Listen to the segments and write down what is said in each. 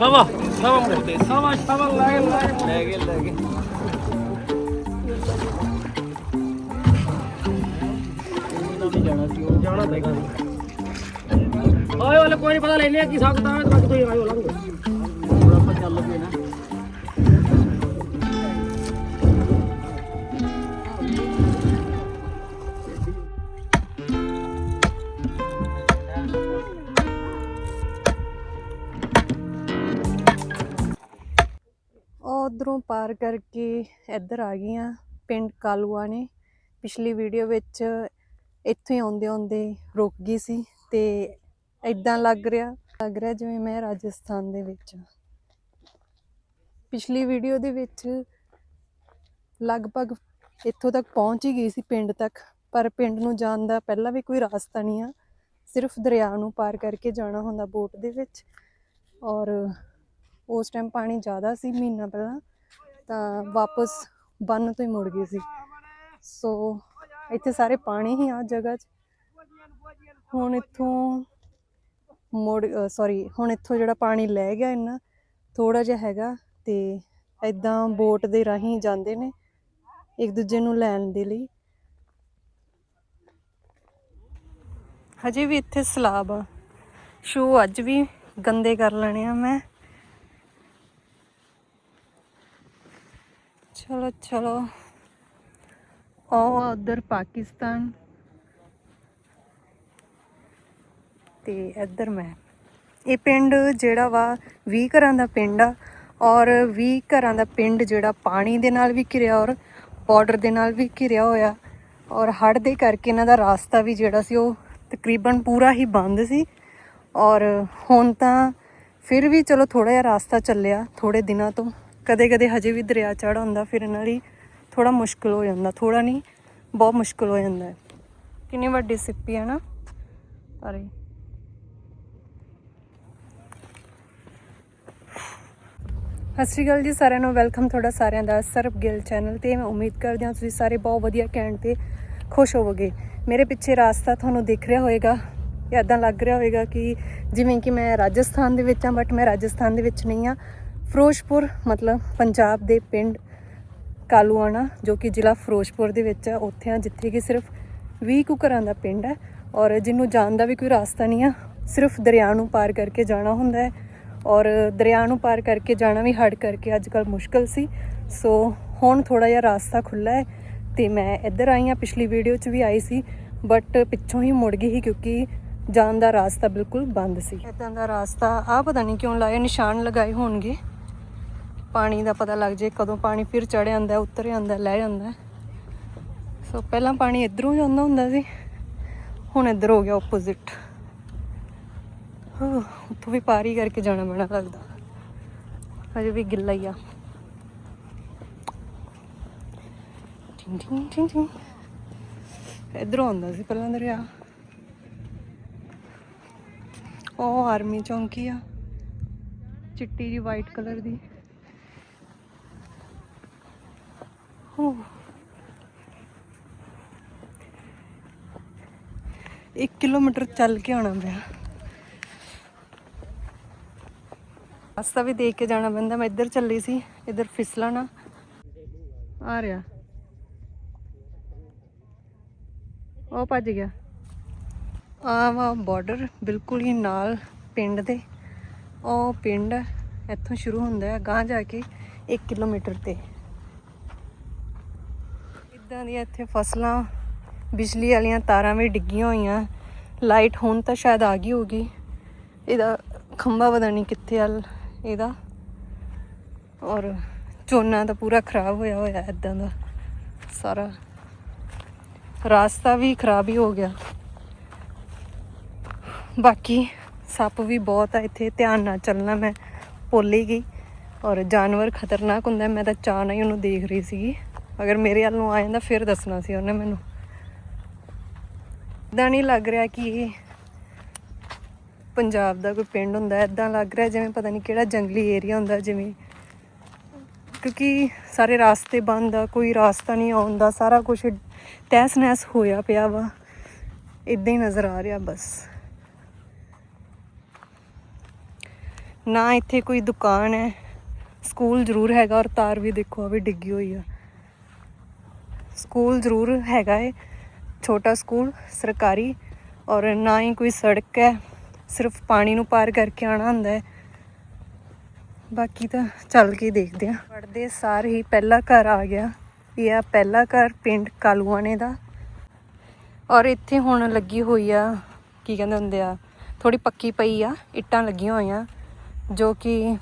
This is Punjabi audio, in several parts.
17 ਬੰਦੇ ਆ ਸਵਾ ਸਵਾ ਮੁੰਡੇ ਸਵਾ ਸਵਾ ਲੈ ਜਾਣਾ ਪੈਗਾ ਓਏ ਵਾਲੇ ਕੋਈ ਨਹੀਂ ਪਤਾ ਲੈਨੇ ਆ ਕੀ ਸਕਦਾ ਹੈ ਤੇ ਬਾਕੀ ਤੁਸੀਂ ਆਇਓ ਲੰਘੋ ਪਾਰ ਕਰਕੇ ਇੱਧਰ ਆ ਗਈ ਹਾਂ ਪਿੰਡ ਕਾਲੂਆ ਨੇ। ਪਿਛਲੀ ਵੀਡੀਓ ਵਿੱਚ ਇੱਥੇ ਆਉਂਦੇ ਆਉਂਦੇ ਰੁਕ ਗਈ ਸੀ ਤੇ ਇਦਾਂ ਲੱਗ ਰਿਹਾ ਲੱਗ ਰਿਹਾ ਜਿਵੇਂ ਮੈਂ ਰਾਜਸਥਾਨ ਦੇ ਵਿੱਚ ਹਾਂ। ਪਿਛਲੀ ਵੀਡੀਓ ਦੇ ਵਿੱਚ ਲਗਭਗ ਇੱਥੋਂ ਤੱਕ ਪਹੁੰਚ ਹੀ ਗਈ ਸੀ ਪਿੰਡ ਤੱਕ, ਪਰ ਪਿੰਡ ਨੂੰ ਜਾਣ ਦਾ ਪਹਿਲਾਂ ਵੀ ਕੋਈ ਰਸਤਾ ਨਹੀਂ ਆ। ਸਿਰਫ ਦਰਿਆ ਨੂੰ ਪਾਰ ਕਰਕੇ ਜਾਣਾ ਹੁੰਦਾ ਬੋਟ ਦੇ ਵਿੱਚ ਔਰ ਉਸ ਟਾਈਮ ਪਾਣੀ ਜ਼ਿਆਦਾ ਸੀ ਮਹੀਨਾ ਪਹਿਲਾਂ। ਤਾਂ ਵਾਪਸ ਬੰਨ ਤੋਂ ਹੀ ਮੁੜ ਗਈ ਸੀ। ਸੋ ਇੱਥੇ ਸਾਰੇ ਪਾਣੀ ਹੀ ਆ ਜਗ੍ਹਾ 'ਚ। ਹੁਣ ਇੱਥੋਂ ਮੁੜ ਸੌਰੀ ਹੁਣ ਇੱਥੋਂ ਜਿਹੜਾ ਪਾਣੀ ਲੈ ਗਿਆ ਇੰਨਾ ਥੋੜਾ ਜਿਹਾ ਹੈਗਾ ਤੇ ਐਦਾਂ ਬੋਟ ਦੇ ਰਾਹੀਂ ਜਾਂਦੇ ਨੇ ਇੱਕ ਦੂਜੇ ਨੂੰ ਲੈਣ ਦੇ ਲਈ। ਹਜੇ ਵੀ ਇੱਥੇ ਸਲਾਬ ਆ। ਸ਼ੂ ਅੱਜ ਵੀ ਗੰਦੇ ਕਰ ਲੈਣੇ ਆ ਮੈਂ। ਚਲੋ ਚਲੋ। ਉਹ ਉਧਰ ਪਾਕਿਸਤਾਨ। ਤੇ ਇੱਧਰ ਮੈਂ। ਇਹ ਪਿੰਡ ਜਿਹੜਾ ਵਾ 20 ਘਰਾਂ ਦਾ ਪਿੰਡ ਆ ਔਰ 20 ਘਰਾਂ ਦਾ ਪਿੰਡ ਜਿਹੜਾ ਪਾਣੀ ਦੇ ਨਾਲ ਵੀ ਘਿਰਿਆ ਔਰ ਬਾਰਡਰ ਦੇ ਨਾਲ ਵੀ ਘਿਰਿਆ ਹੋਇਆ। ਔਰ ਹੜ੍ਹ ਦੇ ਕਰਕੇ ਇਹਨਾਂ ਦਾ ਰਾਸਤਾ ਵੀ ਜਿਹੜਾ ਸੀ, ਉਹ ਤਕਰੀਬਨ ਪੂਰਾ ਹੀ ਬੰਦ ਸੀ। ਔਰ ਹੁਣ ਤਾਂ ਫਿਰ ਵੀ ਚਲੋ ਥੋੜਾ ਜਿਹਾ ਰਾਸਤਾ ਚੱਲਿਆ ਥੋੜੇ ਦਿਨਾਂ ਤੋਂ। ਕਦੇ ਕਦੇ ਹਜੇ ਵੀ ਦਰਿਆ ਚੜ੍ਹ ਹੁੰਦਾ ਫਿਰ ਇਹਨਾਂ ਲਈ ਥੋੜਾ ਮੁਸ਼ਕਲ ਹੋ ਜਾਂਦਾ ਥੋੜਾ ਨਹੀਂ, ਬਹੁਤ ਮੁਸ਼ਕਲ ਹੋ ਜਾਂਦਾ ਹੈ। ਕਿੰਨੀ ਵੱਡੀ ਸਿੱਪੀ ਹੈ ਨਾ, ਅਰੇ। ਸਤਿ ਸ਼੍ਰੀ ਅਕਾਲ ਜੀ ਸਾਰਿਆਂ ਨੂੰ, ਵੈਲਕਮ ਤੁਹਾਡਾ ਸਾਰਿਆਂ ਦਾ ਸਰਬ ਗਿੱਲ ਚੈਨਲ ਤੇ, ਮੈਂ ਉਮੀਦ ਕਰਦੀ ਹਾਂ ਤੁਸੀਂ ਸਾਰੇ ਬਹੁਤ ਵਧੀਆ ਕਹਿਣ ਤੇ ਖੁਸ਼ ਹੋਵੋਗੇ। ਮੇਰੇ ਪਿੱਛੇ ਰਾਸਤਾ ਤੁਹਾਨੂੰ ਦਿਖ ਰਿਹਾ ਹੋਵੇਗਾ ਇਦਾਂ ਲੱਗ ਰਿਹਾ ਹੋਵੇਗਾ ਕਿ ਜਿਵੇਂ ਕਿ ਮੈਂ ਰਾਜਸਥਾਨ ਦੇ ਵਿੱਚ ਹਾਂ ਬਟ ਮੈਂ ਰਾਜਸਥਾਨ ਦੇ ਵਿੱਚ ਨਹੀਂ ਹਾਂ। ਫਿਰੋਜ਼ਪੁਰ, ਮਤਲਬ ਪੰਜਾਬ ਦੇ ਪਿੰਡ ਕਾਲੂਆਣਾ, ਜੋ ਕਿ ਜ਼ਿਲ੍ਹਾ ਫਿਰੋਜ਼ਪੁਰ ਦੇ ਵਿੱਚ ਹੈ ਉੱਥੇ ਆ, ਜਿੱਥੇ ਕਿ ਸਿਰਫ 20 ਕੁ ਘਰਾਂ ਦਾ ਪਿੰਡ ਹੈ ਔਰ ਜਿਹਨੂੰ ਜਾਣ ਦਾ ਵੀ ਕੋਈ ਰਾਸਤਾ ਨਹੀਂ ਆ, ਸਿਰਫ ਦਰਿਆ ਨੂੰ ਪਾਰ ਕਰਕੇ ਜਾਣਾ ਹੁੰਦਾ ਹੈ ਔਰ ਦਰਿਆ ਨੂੰ ਪਾਰ ਕਰਕੇ ਜਾਣਾ ਵੀ ਹੜ ਕਰਕੇ ਅੱਜ ਕੱਲ ਮੁਸ਼ਕਲ ਸੀ, ਸੋ ਹੁਣ ਥੋੜਾ ਜਿਹਾ ਰਾਸਤਾ ਖੁੱਲਾ ਹੈ ਤੇ ਮੈਂ ਇੱਧਰ ਆਈ ਹਾਂ, ਪਿਛਲੀ ਵੀਡੀਓ 'ਚ ਵੀ ਆਈ ਸੀ, ਬਟ ਪਿੱਛੋਂ ਹੀ ਮੁੜ ਗਈ ਸੀ ਕਿਉਂਕਿ ਜਾਣ ਦਾ ਰਾਸਤਾ ਬਿਲਕੁਲ ਬੰਦ ਸੀ। ਇਦਾਂ ਦਾ ਰਾਸਤਾ ਆ ਪਤਾ ਨਹੀਂ ਕਿਉਂ ਲਾਇਆ ਨਿਸ਼ਾਨ ਲਗਾਏ ਹੋਣਗੇ। ਪਾਣੀ ਦਾ ਪਤਾ ਲੱਗ ਜੇ ਕਦੋਂ ਪਾਣੀ ਫਿਰ ਚੜ ਜਾਂਦਾ ਉਤਰ ਜਾਂਦਾ ਲੈ ਜਾਂਦਾ। ਸੋ ਪਹਿਲਾਂ ਪਾਣੀ ਇਧਰੋਂ ਜਾਂਦਾ ਹੁੰਦਾ ਸੀ, ਹੁਣ ਇੱਧਰ ਹੋ ਗਿਆ ਆਪੋਜ਼ਿਟ ਉੱਥੋਂ ਵੀ ਪਾਰੀ ਕਰਕੇ ਜਾਣਾ ਪੈਣਾ ਲੱਗਦਾ। ਹਜੇ ਵੀ ਗਿੱਲਾ ਹੀ ਆ। ਟਿੰਗ ਟਿੰਗ ਟਿੰਗ ਟਿੰਗ ਇਧਰੋਂ ਆਉਂਦਾ ਸੀ ਪਹਿਲਾਂ ਦਰਿਆ। ਉਹ ਆਰਮੀ ਚੌਂਕੀ ਆ। ਚਿੱਟੀ ਜੀ ਵਾਈਟ ਕਲਰ ਦੀ ਹੋ 1 ਕਿਲੋਮੀਟਰ ਚੱਲ ਕੇ ਆਉਣਾ ਪਿਆ। ਰਸਤਾ ਵੀ ਦੇਖ ਕੇ ਜਾਣਾ ਪੈਂਦਾ। ਮੈਂ ਇੱਧਰ ਚੱਲੀ ਸੀ, ਇੱਧਰ ਫਿਸਲਾ ਨਾ। ਆ ਰਿਹਾ। ਉਹ ਭੱਜ ਗਿਆ। ਆ ਵਾ ਬਾਰਡਰ ਬਿਲਕੁਲ ਹੀ ਨਾਲ ਪਿੰਡ ਦੇ। ਉਹ ਪਿੰਡ ਇੱਥੋਂ ਸ਼ੁਰੂ ਹੁੰਦਾ ਹੈ ਗਾਂ ਜਾ ਕੇ 1 ਕਿਲੋਮੀਟਰ ਤੇ। ਇਦਾਂ ਦੀਆਂ ਇੱਥੇ ਫਸਲਾਂ, ਬਿਜਲੀ ਵਾਲੀਆਂ ਤਾਰਾਂ ਵੀ ਡਿੱਗੀਆਂ ਹੋਈਆਂ। ਲਾਈਟ ਹੁਣ ਤਾਂ ਸ਼ਾਇਦ ਆ ਗਈ ਹੋਗੀ ਇਹਦਾ ਖੰਭਾ ਪਤਾ ਨਹੀਂ ਕਿੱਥੇ ਆ, ਇਹਦਾ। ਔਰ ਝੋਨਾ ਤਾਂ ਪੂਰਾ ਖਰਾਬ ਹੋਇਆ ਹੋਇਆ ਇਦਾਂ ਦਾ। ਸਾਰਾ ਰਾਸਤਾ ਵੀ ਖਰਾਬ ਹੀ ਹੋ ਗਿਆ। ਬਾਕੀ ਸੱਪ ਵੀ ਬਹੁਤ ਆ, ਇੱਥੇ ਧਿਆਨ ਨਾਲ ਚੱਲਣਾ ਮੈਂ ਭੁੱਲ ਹੀ ਗਈ। ਔਰ ਜਾਨਵਰ ਖਤਰਨਾਕ ਹੁੰਦਾ, ਮੈਂ ਤਾਂ ਚਾਹ ਨਾਲ ਹੀ ਉਹਨੂੰ ਦੇਖ ਰਹੀ ਸੀਗੀ। ਅਗਰ ਮੇਰੇ ਵੱਲ ਨੂੰ ਆ ਜਾਂਦਾ, ਫਿਰ ਦੱਸਣਾ ਸੀ ਉਹਨੇ ਮੈਨੂੰ। ਇਦਾਂ ਨਹੀਂ ਲੱਗ ਰਿਹਾ ਕਿ ਇਹ ਪੰਜਾਬ ਦਾ ਕੋਈ ਪਿੰਡ ਹੁੰਦਾ ਇਦਾਂ ਲੱਗ ਰਿਹਾ ਜਿਵੇਂ ਪਤਾ ਨਹੀਂ ਕਿਹੜਾ ਜੰਗਲੀ ਏਰੀਆ ਹੁੰਦਾ, ਜਿਵੇਂ ਕਿਉਂਕਿ ਸਾਰੇ ਰਾਸਤੇ ਬੰਦ ਆ, ਕੋਈ ਰਾਸਤਾ ਨਹੀਂ ਆਉਂਦਾ, ਸਾਰਾ ਕੁਝ ਤਹਿਸ ਨਹਿਸ ਹੋਇਆ ਪਿਆ ਵਾ। ਇਦਾਂ ਹੀ ਨਜ਼ਰ ਆ ਰਿਹਾ ਬਸ। ਨਾ ਇੱਥੇ ਕੋਈ ਦੁਕਾਨ ਹੈ, ਸਕੂਲ ਜ਼ਰੂਰ ਹੈਗਾ ਔਰ ਤਾਰ ਵੀ ਦੇਖੋ ਆ ਵੀ ਡਿੱਗੀ ਹੋਈ ਆ। ਸਕੂਲ ਜ਼ਰੂਰ ਹੈਗਾ ਏ, ਛੋਟਾ ਸਕੂਲ, ਸਰਕਾਰੀ, ਔਰ ਨਾ ਹੀ ਕੋਈ ਸੜਕ ਹੈ, ਸਿਰਫ ਪਾਣੀ ਨੂੰ ਪਾਰ ਕਰਕੇ ਆਣਾ ਹੁੰਦਾ ਹੈ। ਬਾਕੀ ਤਾਂ ਚੱਲ ਕੇ ਦੇਖਦੇ ਆ ਪੜਦੇ ਸਾਰ ਹੀ ਪਹਿਲਾ ਘਰ ਆ ਗਿਆ, ਇਹ ਆ ਪਹਿਲਾ ਘਰ ਪਿੰਡ ਕਾਲੂਆਣੇ ਦਾ। ਔਰ ਇੱਥੇ ਹੁਣ ਲੱਗੀ ਹੋਈ ਆ, ਕੀ ਕਹਿੰਦੇ ਹੁੰਦੇ ਆ ਥੋੜੀ ਪੱਕੀ ਪਈ ਆ, ਇੱਟਾਂ ਲੱਗੀਆਂ ਹੋਈਆਂ, ਜੋ ਕਿ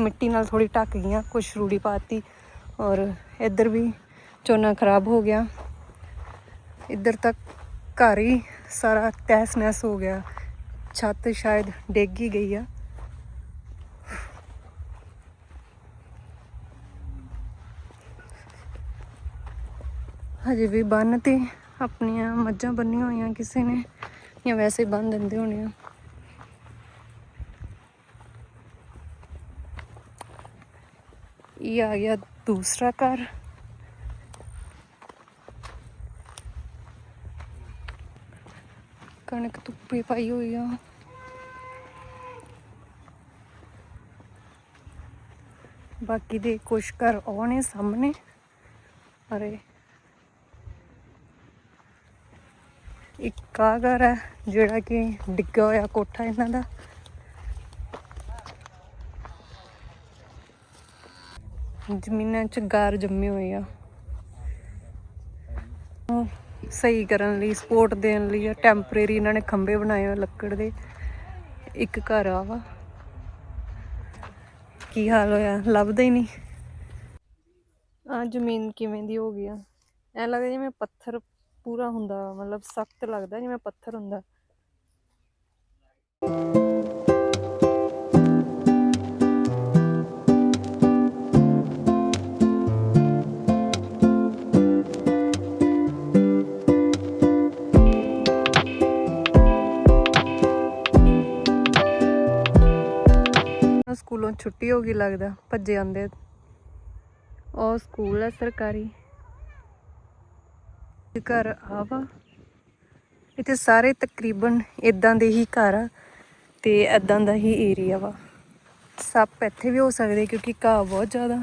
ਮਿੱਟੀ ਨਾਲ ਥੋੜੀ ਢੱਕ ਗਈਆਂ, ਕੁਛ ਰੂੜੀ ਪਾਤੀ ਔਰ ਇੱਧਰ ਵੀ ਝੋਨਾ ਖਰਾਬ ਹੋ ਗਿਆ। ਇੱਧਰ ਤੱਕ ਘਰ ਹੀ ਸਾਰਾ ਤਹਿਸ ਨਹਿਸ ਹੋ ਗਿਆ। ਛੱਤ ਸ਼ਾਇਦ ਡਿੱਗ ਹੀ ਗਈ ਆ। ਹਜੇ ਵੀ ਬੰਨ ਤੇ ਆਪਣੀਆਂ ਮੱਝਾਂ ਬੰਨੀਆਂ ਹੋਈਆਂ ਕਿਸੇ ਨੇ ਜਾਂ ਵੈਸੇ ਹੀ ਬੰਨ ਦਿੰਦੇ ਹੋਣੇ ਆ। ਇਹ ਆ ਗਿਆ ਦੂਸਰਾ ਘਰ। ਕਣਕ ਧੁੱਪੇ ਪਾਈ ਹੋਈ ਆ। ਬਾਕੀ ਦੇ ਕੁਛ ਘਰ ਉਹ ਸਾਹਮਣੇ। ਅਰੇ, ਇੱਕ ਆ ਘਰ ਹੈ ਜਿਹੜਾ ਕਿ ਡਿੱਗਾ ਹੋਇਆ ਕੋਠਾ ਇਹਨਾਂ ਦਾ। ਜ਼ਮੀਨਾਂ 'ਚ ਗਾਰ ਜੰਮੇ ਹੋਏ ਆ। ਸਹੀ ਕਰਨ ਲਈ ਸਪੋਰਟ ਦੇਣ ਲਈ ਜਾਂ ਟੈਂਪਰੇਰੀ ਇਹਨਾਂ ਨੇ ਖੰਭੇ ਬਣਾਏ ਹੋਏ ਲੱਕੜ ਦੇ। ਇੱਕ ਘਰ ਆ ਵਾ। ਕੀ ਹਾਲ ਹੋਇਆ? ਲੱਭਦਾ ਹੀ ਨਹੀਂ। ਆ, ਜ਼ਮੀਨ ਕਿਵੇਂ ਦੀ ਹੋ ਗਈ ਆ? ਐ ਲੱਗਦਾ ਜਿਵੇਂ ਪੱਥਰ ਪੂਰਾ ਹੁੰਦਾ ਮਤਲਬ ਸਖਤ ਲੱਗਦਾ ਜਿਵੇਂ ਪੱਥਰ ਹੁੰਦਾ। ਆਹ ਸਕੂਲੋਂ ਛੁੱਟੀ ਹੋ ਗਈ ਲੱਗਦਾ, ਭੱਜੇ ਆਂਦੇ ਉਹ ਸਕੂਲ ਹੈ ਸਰਕਾਰੀ। ਘਰ ਆ ਵਾ। ਇੱਥੇ ਸਾਰੇ ਤਕਰੀਬਨ ਇਦਾਂ ਦੇ ਹੀ ਘਰ ਆ ਤੇ ਇਦਾਂ ਦਾ ਹੀ ਏਰੀਆ ਵਾ। ਸੱਪ ਇੱਥੇ ਵੀ ਹੋ ਸਕਦੇ ਕਿਉਂਕਿ ਘਾਹ ਬਹੁਤ ਜ਼ਿਆਦਾ।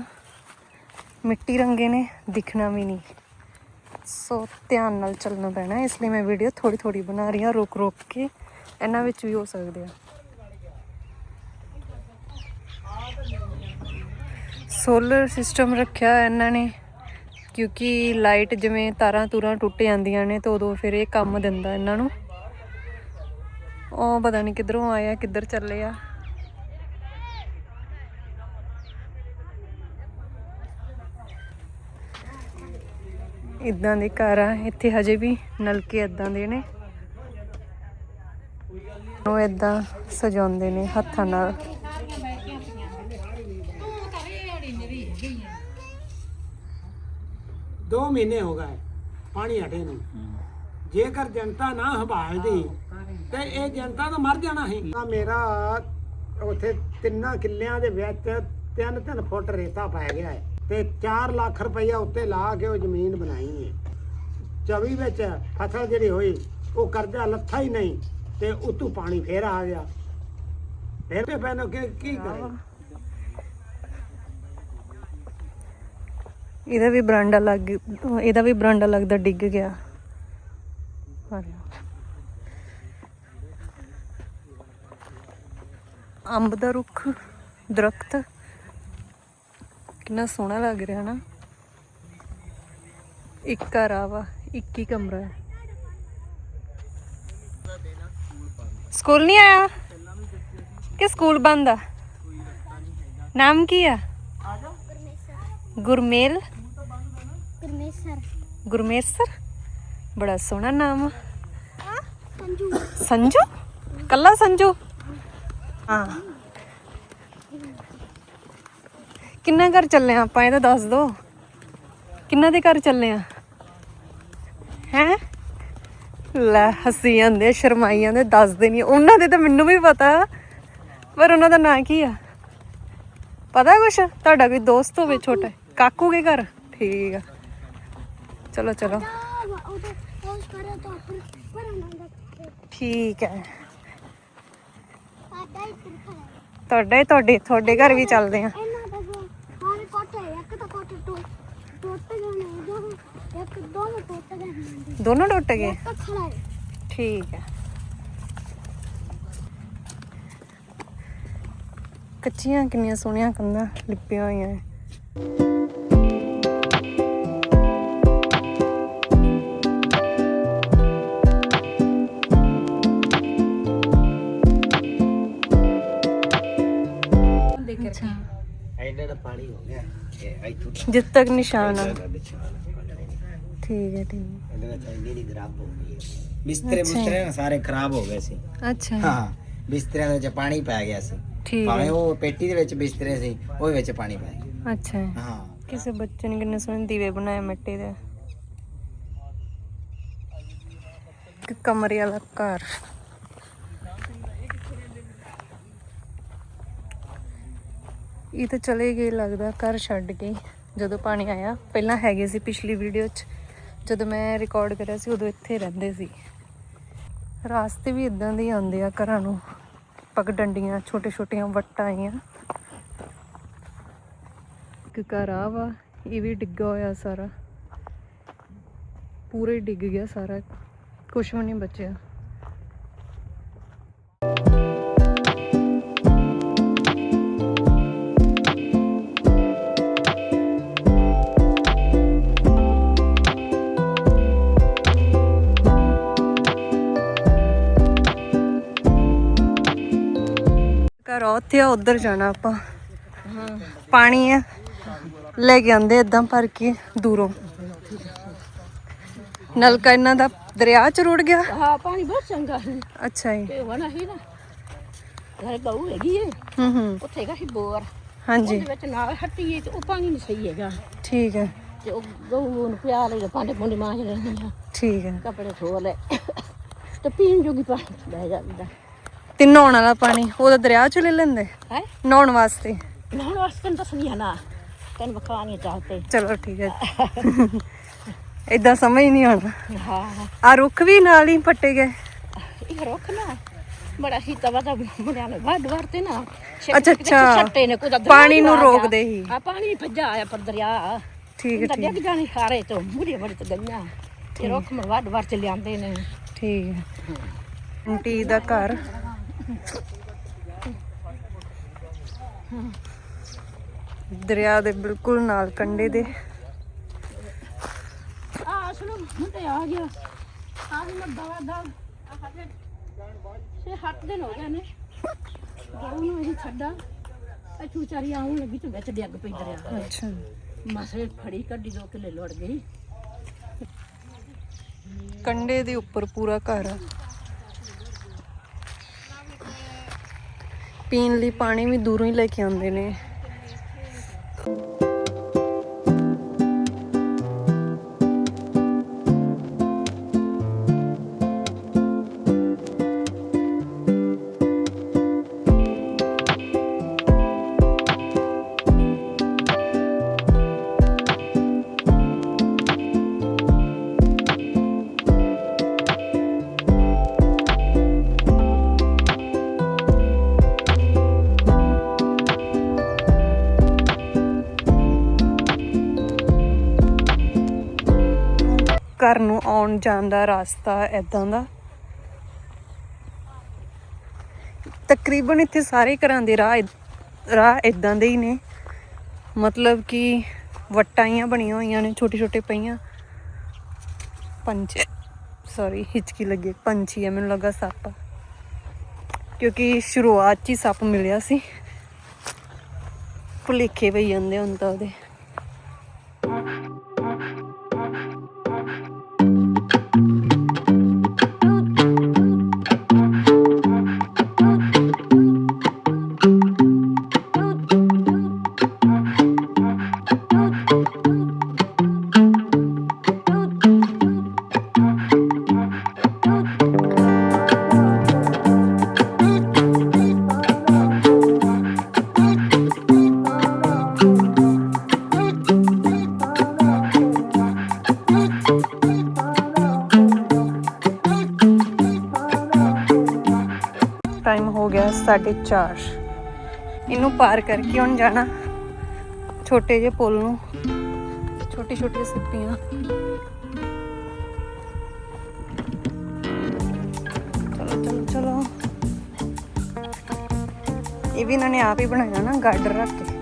ਮਿੱਟੀ ਰੰਗੇ ਨੇ, ਦਿਖਣਾ ਵੀ ਨਹੀਂ। ਸੋ ਧਿਆਨ ਨਾਲ ਚੱਲਣਾ ਪੈਣਾ, ਇਸ ਲਈ ਮੈਂ ਵੀਡੀਓ ਥੋੜੀ ਥੋੜੀ ਬਣਾ ਰਹੀ ਹਾਂ ਰੁਕ ਰੁਕ ਕੇ। ਇਹਨਾਂ ਵਿੱਚ ਵੀ ਹੋ ਸਕਦੇ ਆ। ਸੋਲਰ ਸਿਸਟਮ ਰੱਖਿਆ ਇਹਨਾਂ ਨੇ, ਕਿਉਂਕਿ ਲਾਈਟ ਜਿਵੇਂ ਤਾਰਾਂ ਤੂਰਾਂ ਟੁੱਟ ਜਾਂਦੀਆਂ ਨੇ ਤਾਂ ਉਦੋਂ ਫਿਰ ਇਹ ਕੰਮ ਦਿੰਦਾ ਇਹਨਾਂ ਨੂੰ। ਉਹ ਪਤਾ ਨਹੀਂ ਕਿੱਧਰੋਂ ਆਇਆ, ਕਿੱਧਰ ਚੱਲੇ ਆ। ਇਦਾਂ ਦੇ ਘਰ ਆ, ਇੱਥੇ ਹਜੇ ਵੀ ਨਲਕੇ ਇਦਾਂ ਦੇ ਨੇ। ਉਹ ਇਦਾਂ ਸਜਾਉਂਦੇ ਨੇ ਹੱਥਾਂ ਨਾਲ। ਦੋ ਮਹੀਨੇ ਹੋ ਗਏ ਪਾਣੀ ਹਟੇ ਨੂੰ ਜੇਕਰ ਜਨਤਾ ਨਾ ਹੰਭਾਲਦੀ ਤੇ ਇਹ ਜਨਤਾ ਤਾਂ ਮਰ ਜਾਣਾ ਸੀ। ਆ ਮੇਰਾ ਉੱਥੇ ਤਿੰਨਾਂ ਕਿੱਲਿਆਂ ਦੇ ਵਿੱਚ ਤਿੰਨ ਤਿੰਨ ਫੁੱਟ ਰੇਤਾ ਪੈ ਗਿਆ ਹੈ ਤੇ 4 ਲੱਖ ਰੁਪਈਆ ਉੱਤੇ ਲਾ ਕੇ ਉਹ ਜ਼ਮੀਨ ਬਣਾਈ ਹੈ। 24 ਵਿੱਚ ਫਸਲ ਜਿਹੜੀ ਹੋਈ ਉਹ ਕਰਜ਼ਾ ਲੱਥਾ ਹੀ ਨਹੀਂ ਤੇ ਉਤੋਂ ਪਾਣੀ ਫੇਰ ਆ ਗਿਆ। ਫਿਰ ਤੇ ਪੈਨੋ ਕੀ ਕੀ ਕਰੇ? ਇਹਦਾ ਵੀ ਬਰਾਂਡਾ ਲੱਗ ਇਹਦਾ ਵੀ ਬਰਾਂਡਾ ਲੱਗਦਾ ਡਿੱਗ ਗਿਆ। ਅੰਬ ਦਾ ਰੁੱਖ, ਦਰਖਤ। ਕਿੰਨਾ ਸੋਹਣਾ ਲੱਗ ਰਿਹਾ ਨਾ। ਇੱਕ ਘਰ ਆ ਇੱਕ ਹੀ ਕਮਰਾ ਹੈ। ਸਕੂਲ ਨਹੀਂ ਆਇਆ? ਕਿ ਸਕੂਲ ਬੰਦ ਆ? ਨਾਮ ਕੀ ਆ? ਗੁਰਮੇਲ। ਪਰਮੇਸ਼ਰ ਗੁਰਮੇਸਰ? ਬੜਾ ਸੋਹਣਾ ਨਾਮ ਆ। ਸੰਜੂ। ਸੰਜੂ? ਕੱਲਾ ਸੰਜੂ? ਹਾਂ। ਕਿੰਨਾ ਘਰ ਚੱਲੇ ਆ ਆਪਾਂ ਇਹ ਤਾਂ ਦੱਸ ਦੋ। ਕਿੰਨਾ ਦੇ ਘਰ ਚੱਲੇ ਆ? ਹੈ? ਲੈ ਹੱਸੀ ਜਾਂਦੇ ਸ਼ਰਮਾਈ ਜਾਂਦੇ ਦੱਸਦੇ ਨਹੀਂ ਉਹਨਾਂ ਦੇ ਤਾਂ ਮੈਨੂੰ ਵੀ ਪਤਾ ਪਰ ਉਹਨਾਂ ਦਾ ਨਾਂ ਕੀ ਆ? ਪਤਾ ਕੁਛ? ਤੁਹਾਡਾ ਕੋਈ ਦੋਸਤ ਹੋਵੇ ਛੋਟਾ? ਕਾਕੂ ਦੇ ਘਰ? ਠੀਕ ਆ। ਚਲੋ ਚਲੋ। ਠੀਕ ਹੈ। ਤੁਹਾਡਾ ਹੀ ਤੁਹਾਡੇ ਤੁਹਾਡੇ ਘਰ ਵੀ ਚੱਲਦੇ ਆ। ਦੋਨੋਂ ਟੁੱਟ ਗਏ ਠੀਕ ਹੈ। ਕੱਚੀਆਂ ਕਿੰਨੀਆਂ ਸੋਹਣੀਆਂ ਕੰਧਾਂ ਲਿਪੀਆਂ ਹੋਈਆਂ ਹੈ। ਐਡਾ ਦਾ ਪਾਣੀ ਹੋ ਗਿਆ। ਇਹ ਇੱਥੋਂ ਜਿੱਦ ਤੱਕ ਨਿਸ਼ਾਨ ਆ। ਤੱਕ ਨਿਸ਼ਾਨ ਠੀਕ ਹੈ ਠੀਕ ਹੈ। ਇਹਦੇ ਵਿੱਚ ਇੰਨੀ ਖਰਾਬ ਹੋ ਗਈ ਹੈ ਬਿਸਤਰੇ ਬੁਸਤਰੇ ਨਾ ਸਾਰੇ ਖਰਾਬ ਹੋ ਗਏ ਸੀ। ਅੱਛਾ। ਹਾਂ ਬਿਸਤਰਿਆਂ ਦੇ ਵਿੱਚ ਪਾਣੀ ਪੈ ਗਿਆ ਸੀ। ਠੀਕ ਭਾਵੇਂ ਹੈ ਉਹ ਪੇਟੀ ਦੇ ਵਿੱਚ ਬਿਸਤਰੇ ਸੀ ਉਹਦੇ ਵਿੱਚ ਪਾਣੀ ਪੈ ਗਿਆ। ਅੱਛਾ। ਹਾਂ। ਕਿਸੇ ਬੱਚੇ ਨੇ ਕਿੰਨੇ ਸੋਹਣੇ ਦੀਵੇ ਬਣਾਏ ਮਿੱਟੀ ਦੇ। ਇੱਕ ਕਮਰੇ ਵਾਲਾ ਘਰ। ਇਹ ਤਾਂ ਚਲੇ ਗਏ ਲੱਗਦਾ, ਘਰ ਛੱਡ ਕੇ ਜਦੋਂ ਪਾਣੀ ਆਇਆ। ਪਹਿਲਾਂ ਹੈਗੇ ਸੀ ਪਿਛਲੀ ਵੀਡੀਓ 'ਚ, ਜਦੋਂ ਮੈਂ ਰਿਕਾਰਡ ਕਰਿਆ ਸੀ ਉਦੋਂ ਇੱਥੇ ਰਹਿੰਦੇ ਸੀ। ਰਾਸਤੇ ਵੀ ਇਦਾਂ ਦੇ ਆਉਂਦੇ ਆ ਘਰਾਂ ਨੂੰ। ਪਗ ਡੰਡੀਆਂ ਛੋਟੇ ਛੋਟੀਆਂ ਵੱਟਾਂ ਆਈਆਂ। ਇੱਕ ਘਰ ਆ ਵਾ, ਇਹ ਵੀ ਡਿੱਗਾ ਹੋਇਆ ਸਾਰਾ। ਪੂਰੇ ਡਿੱਗ ਗਿਆ ਸਾਰਾ। ਕੁਝ ਵੀ ਨਹੀਂ ਬਚਿਆ। ਘਰ ਆ ਉੱਥੇ ਆ ਉਧਰ ਜਾਣਾ ਆਪਾਂ। ਪਾਣੀ ਆ। ਲੈ ਕੇ ਆਂਦੇ ਇਦਾਂ ਭਰ ਕੇ ਦੂਰੋਂ। ਨਲਕਾ ਇਹਨਾਂ ਦਾ ਦਰਿਆ ਚ ਰੁੜ ਗਿਆ। ਹਾਂ ਪਾਣੀ ਬਹੁਤ ਚੰਗਾ ਹੈ ਅੱਛਾ ਜੀ। ਤੇ ਵਣਾ ਹੀ ਨਾ। ਘਰ ਗਊ ਹੈਗੀ ਏ। ਹੂੰ ਹੂੰ। ਉੱਥੇ ਹੈਗਾ ਸੀ ਬੋਰ। ਹਾਂਜੀ। ਉਹਦੇ ਵਿੱਚ ਨਾਲ ਹੱਟੀ ਏ ਤੇ ਉਹ ਪਾਣੀ ਨਹੀਂ ਸਹੀ ਹੈਗਾ। ਠੀਕ ਹੈ। ਤੇ ਉਹ ਗਊ ਨੂੰ ਪਿਆ ਲੈ ਭਾਂਡੇ ਭੁੰਡੇ ਮਾਂਜ ਰਹੇ ਨੇ ਠੀਕ ਹੈ। ਕੱਪੜੇ ਧੋ ਲੈ ਤੇ ਪੀਣ ਜੋਗੀ ਪਾਣੀ ਬਹਿ ਜਾਂਦਾ। ਤੇ ਨਹਾਉਣ ਵਾਲਾ ਪਾਣੀ ਉਹਦਾ ਦਰਿਆ ਚ ਲੈ ਲੈਂਦੇ। ਹੈ? ਨਹਾਉਣ ਵਾਸਤੇ। ਨਾ ਹੁਣ ਵਾਸਤੇ ਤਾਂ ਸੁਣੀਆ ਨਾ ਤੈਨੂੰ ਬਖਾਣੀ ਚਾਹਤੇ ਚਲੋ ਠੀਕ ਹੈ ਇਦਾਂ ਸਮਝ ਨਹੀਂ ਆਉਣਾ ਹਾਂ। ਆ ਰੁੱਖ ਵੀ ਨਾਲ ਹੀ ਪੱਟੇ ਗਏ। ਇਹ ਰੁੱਖ ਨਾ ਬੜਾ ਹੀ ਤਵਾ ਦਾ ਮੁੰਡਿਆਂ ਨੇ ਵੱਢ ਵਰਤੇ ਨਾ। ਅੱਛਾ, ਅੱਛਾ। ਛੱਟੇ ਨੇ ਕੁਦਾ ਪਾਣੀ ਨੂੰ ਰੋਕਦੇ ਹੀ। ਆ ਪਾਣੀ ਭੱਜਾ ਆਇਆ ਪਰ ਦਰਿਆ। ਠੀਕ ਹੈ ਤਾਂ ਠੀਕ। ਡਿੱਗ ਜਾਣੀ ਹਾਰੇ ਤੋਂ ਮੁੜੀ ਬੜੀ ਤੇ ਗਈਆਂ। ਇਹ ਰੁੱਖ ਮਰ ਵੱਢ ਵਰ ਚ ਲਿਆਂਦੇ ਨੇ। ਠੀਕ ਹੈ। ਆਂਟੀ ਦਾ ਘਰ। ਦਰਿਆ ਦੇ ਬਿਲਕੁਲ ਨਾਲ ਕੰਢੇ ਦੇ। ਆ ਸੁਣੋ ਮੁੰਡੇ ਆ ਗਿਆ। ਆ ਵੀ ਮੈਂ ਦਵਾ ਦਾ। ਸੇ ਹੱਥ ਦਿਨ ਹੋ ਗਏ ਨੇ। ਗਊ ਨੂੰ ਇਹ ਛੱਡਾ। ਇਹ ਚੂਚਾਰੀ ਆਉਣ ਲੱਗੀ ਤੇ ਵਿੱਚ ਡਿੱਗ ਪਈ ਦਰਿਆ ਅੱਛਾ। ਮਸੇ ਫੜੀ ਕੱਢੀ ਦੋ ਕਿਲੇ ਲੜ ਗਈ। ਕੰਡੇ ਦੇ ਉੱਪਰ ਪੂਰਾ ਘਰ ਆ। ਪੀਣ ਲਈ ਪਾਣੀ ਵੀ ਦੂਰੋਂ ਹੀ ਲੈ ਕੇ ਆਉਂਦੇ ਨੇ। ਘਰ ਨੂੰ ਆਉਣ ਜਾਣ ਦਾ ਰਸਤਾ ਐਦਾਂ ਦਾ। ਤਕਰੀਬਨ ਇੱਥੇ ਸਾਰੇ ਘਰਾਂ ਦੇ ਰਾਹ ਰਾਹ ਇਦਾਂ ਦੇ ਹੀ ਨੇ। ਮਤਲਬ ਕਿ ਵਟਾਈਆਂ ਬਣੀਆਂ ਹੋਈਆਂ ਨੇ ਛੋਟੇ ਛੋਟੇ ਪਈਆਂ। ਪੰਛ ਸੌਰੀ ਹਿਚਕੀ ਲੱਗੀ। ਪੰਛੀ ਹੈ ਮੈਨੂੰ ਲੱਗਾ ਸੱਪ ਕਿਉਂਕਿ ਸ਼ੁਰੂਆਤ 'ਚ ਹੀ ਸੱਪ ਮਿਲਿਆ ਸੀ। ਭੁਲੇਖੇ ਪਈ ਜਾਂਦੇ ਹੁਣ ਤਾਂ ਉਹਦੇ। 4:30 ਇਹਨੂੰ ਪਾਰ ਕਰਕੇ ਹੁਣ ਜਾਣਾ। ਛੋਟੇ ਜਿਹੇ ਪੁਲ ਨੂੰ। ਛੋਟੀ ਛੋਟੀ ਸਿੱਪੀਆਂ। ਚਲੋ ਚਲੋ ਚਲੋ। ਇਹ ਵੀ ਇਹਨਾਂ ਨੇ ਆਪ ਹੀ ਬਣਾਇਆ ਨਾ ਗਾਰਡਰ ਰੱਖ ਕੇ।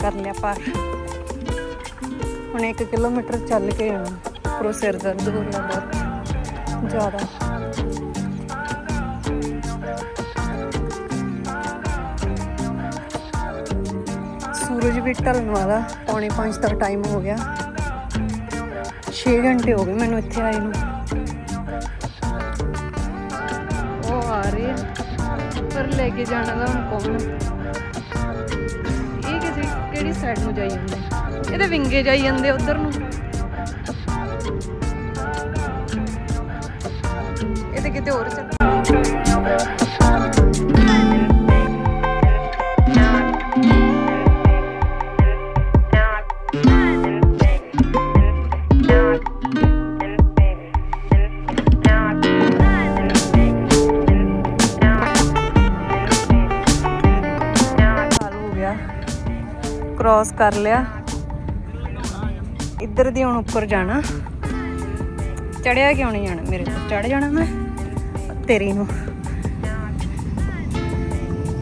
ਕਰ ਲਿਆ ਪਾਰ। ਹੁਣ 1 ਕਿਲੋਮੀਟਰ ਚੱਲ ਕੇ ਆਉਣਾ। ਉੱਪਰੋਂ ਸਿਰ ਦਰਦ ਹੋ ਰਿਹਾ ਬਹੁਤ ਜ਼ਿਆਦਾ। ਸੂਰਜ ਵੀ ਢਲਣ ਵਾਲਾ, ਪੌਣੇ 5 ਦਾ ਟਾਈਮ ਹੋ ਗਿਆ। 6 ਘੰਟੇ ਹੋ ਗਏ ਮੈਨੂੰ ਇੱਥੇ ਆਏ ਨੂੰ। ਉਹ ਆ ਰਹੇ ਪਰ ਲੈ ਕੇ ਜਾਣਾ ਦਾ ਹੁਣ ਕੌਣ ਇਹ ਕਿਸੇ ਕਿਹੜੀ ਸਾਈਡ ਨੂੰ ਜਾਈ ਜਾਂਦੇ? ਇਹਦੇ ਵਿੰਗੇ ਜਾਈ ਜਾਂਦੇ ਉਧਰ ਨੂੰ। ਇਹ ਕਿਤੇ ਹੋਰ ਚੱਲ। ਹਾਲ ਕ੍ਰਾਸ ਕਰ ਲਿਆ। ਇੱਧਰ ਦੀ ਹੁਣ ਉੱਪਰ ਜਾਣਾ। ਚੜਿਆ ਕਿਉਂ ਨਹੀਂ ਜਾਣਾ? ਮੇਰੇ ਤੋਂ ਚੜ ਜਾਣਾ ਮੈਂ। ਤੇਰੀ ਨੂੰ।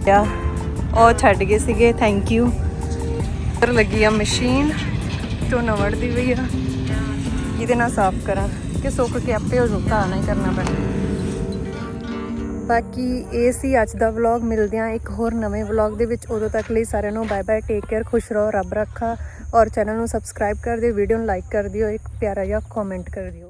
ਯਾ, ਉਹ ਛੱਡ ਗਏ ਸੀਗੇ ਥੈਂਕ ਯੂ ਇੱਧਰ ਲੱਗੀ ਆ ਮਸ਼ੀਨ ਝੋਨਾ ਵੜਦੀ ਪਈ ਆ। ਇਹਦੇ ਨਾਲ ਸਾਫ਼ ਕਰਾਂ, ਕਿ ਸੁੱਕ ਕੇ ਆਪੇ ਹੋ ਜੂ ਘਾਹ ਨਹੀਂ ਕਰਨਾ ਪੈਣਾ। ਬਾਕੀ ਇਹ ਸੀ ਅੱਜ ਦਾ ਵਲੌਗ ਮਿਲਦੇ ਹਾਂ ਇੱਕ ਹੋਰ ਨਵੇਂ ਵਲੌਗ ਦੇ ਵਿੱਚ। ਉਦੋਂ ਤੱਕ ਲਈ ਸਾਰਿਆਂ ਨੂੰ ਬਾਏ ਬਾਏ ਟੇਕ ਕੇਅਰ ਖੁਸ਼ ਰਹੋ, ਰੱਬ ਰੱਖਾ। ਔਰ ਚੈਨਲ ਨੂੰ ਸਬਸਕ੍ਰਾਈਬ ਕਰ ਦਿਓ ਵੀਡੀਓ ਨੂੰ ਲਾਈਕ ਕਰ ਦਿਓ, ਇੱਕ ਪਿਆਰਾ ਜਿਹਾ ਕਮੈਂਟ ਕਰ ਦਿਓ।